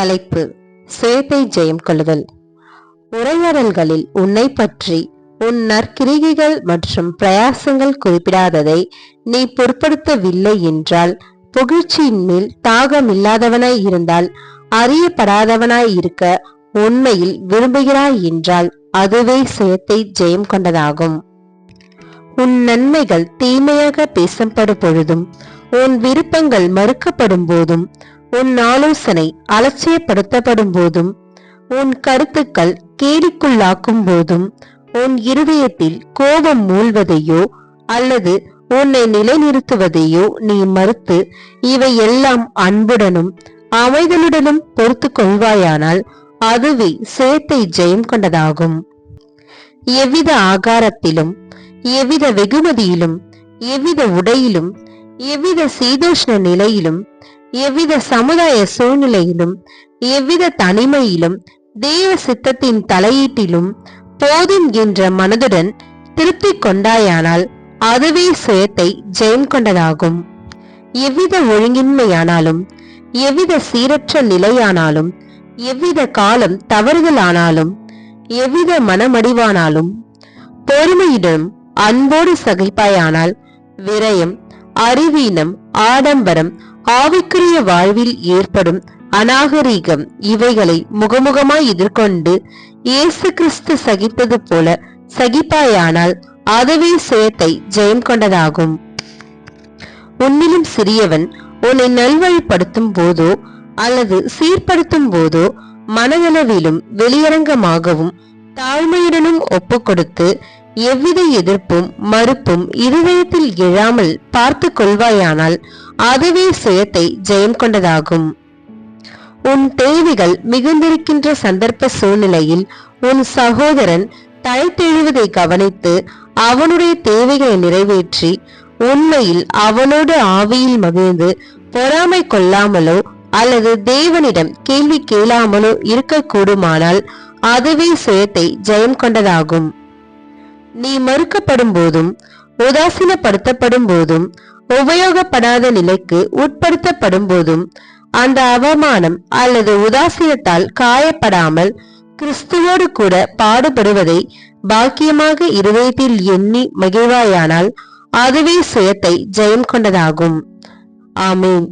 தலைப்பு சேத்தை ஜெயம் கொள்ளுதல். உரையாடல்களில் உன்னை பற்றி உன் நற்கிரிகைகள் மற்றும் பிரயாசங்கள் குறிப்பிடாததை நீ பொருட்படுத்தவில்லை என்றால் புகழ்ச்சியின் மேல் தாகமில்லாதவனாய் இருந்தால் அறியப்படாதவனாய் இருக்க உண்மையில் விரும்புகிறாய் என்றால் அதுவே சேத்தை ஜெயம் கொண்டதாகும். உன் நன்மைகள் தீமையாக பேசப்படும் பொழுதும் உன் விருப்பங்கள் மறுக்கப்படும் போதும் உன் ஆலோசனை அலட்சியப்படுத்தப்படும் போதும் உன் கருத்துக்கள் கேலிக்குள்ளாக்கும் போதும் உன் இருதயத்தில் கோபம் மூழ்வதையோ அல்லது உன்னை நிலைநிறுத்துவதையோ நீ மறுத்து இவை எல்லாம் அன்புடனும் அமைதலுடனும் பொறுத்து கொள்வாயானால் அதுவே சேத்தை ஜெயம் கொண்டதாகும். எவ்வித ஆகாரத்திலும் எவ்வித வெகுமதியிலும் எவ்வித உடையிலும் எவ்வித சீதோஷ்ண நிலையிலும் எவ்வித சமுதாய சூழ்நிலையிலும் எவ்வித தனிமையிலும் தேவ சித்தத்தின் தலையீட்டிலும் போதும் என்ற மனதுடன் திருப்தி கொண்டாயானால் அதுவே சுயத்தை ஜெயம் கொண்டதாகும். எவ்வித ஒழுங்கின்மையானாலும் எவ்வித சீரற்ற நிலையானாலும் எவ்வித காலம் தவறுதலானாலும் எவ்வித மனமடிவானாலும் பொறுமையிடம் அன்போடு சகிப்பாயானால் விரயம் அறிவீனம் ஆடம்பரம் ஆவிக்குரிய வாழ்வில் ஏற்படும் அநாகரீகம் இவைகளை முகமுகமாய் எதிர்கொண்டு இயேசு கிறிஸ்து சகித்தது போல சகிப்பாயானால் அதுவே சுயத்தை ஜெயம் கொண்டதாகும். உன்னிலும் சிறியவன் உன்னை நல்வழிப்படுத்தும் போதோ அல்லது சீர்படுத்தும் போதோ மனதளவிலும் வெளியரங்கமாகவும் தாழ்மையுடனும் ஒப்புக்கொடுத்து எவ்வித எதிர்ப்பும் மறுப்பும் இருதயத்தில் எழாமல் பார்த்து கொள்வாயானால் அதுவே சுயத்தை ஜெயம் கொண்டதாகும். உன் தேவைகள் மிகுந்திருக்கின்ற சந்தர்ப்ப சூழ்நிலையில் உன் சகோதரன் தழைத்தெழுவதை கவனித்து அவனுடைய தேவைகளை நிறைவேற்றி உண்மையில் அவனோடு ஆவியில் மகிழ்ந்து பொறாமை கொள்ளாமலோ அல்லது தேவனிடம் கேள்வி கேளாமலோ இருக்கக்கூடுமானால் அதுவே சுயத்தை ஜெயம் கொண்டதாகும். நீ மறுக்கப்படும் போதும் உதாசீனப்படுத்தப்படும் போதும் உபயோகப்படாத நிலைக்கு உட்படுத்தப்படும் போதும் அந்த அவமானம் அல்லது உதாசீனத்தால் காயப்படாமல் கிறிஸ்துவோடு கூட பாடுபடுவதை பாக்கியமாக இருதயத்தில் எண்ணி மகிழ்வாயானால் அதுவே சுயத்தை ஜெயம் கொண்டதாகும். ஆமீன்.